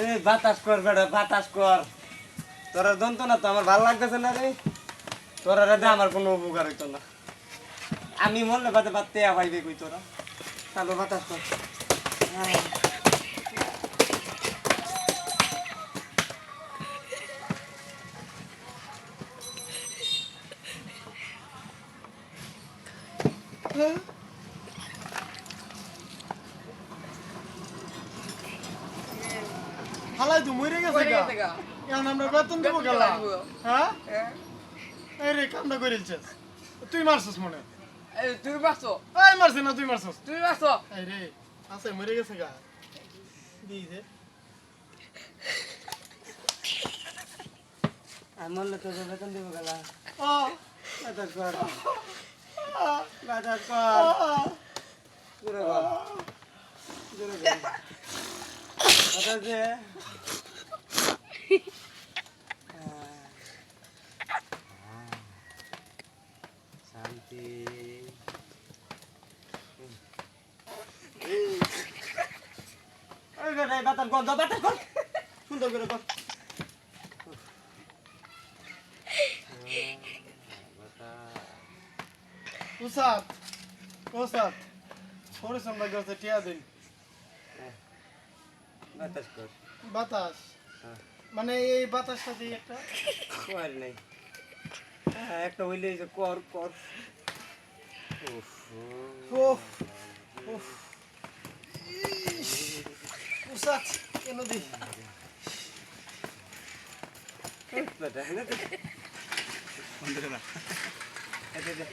এ, বাতাস কর বেটা, বাতাস কর। তোরা দন্ত না তো, আমার ভালো লাগতেছে না রে। তোরা রে আমার কোনো উপকার হইতো না। আমি মরলে বাদে বাদ পাইবে কই তোরা। চালো বাতাস কর। হালাই তো মরে গেছে গা? এখন আমরা বেতন দেবো গেলা। হ্যাঁ? এই রে কামটা করেছিস তুই মারছিস মনে? তুই পারছ এই মারছিস না তুই মারছিস। তুই পারছ এই রে আছে মরে গেছে গা। দিই দে আমি মরলে তোর বেতন দিব গেলা ও। বাতাস কর। বাতাস কর। দূরে কর। দূরে কর। বাতাস দে শান্তি বাতাস দাও, বাতাস কর সুন্দর করে কর। উসাদ উসাদ পরিশ্রম লাগছে টিয়া দিন। বাতাস কর। বাতাস? হ্যাঁ। মানে এই বাতাসটা দিয়ে একটা কর নাই। হ্যাঁ, একটা হইলে যে কর কর উফ। উফ উফ। কেন দি? বেটা, এনে দে। এনে দে।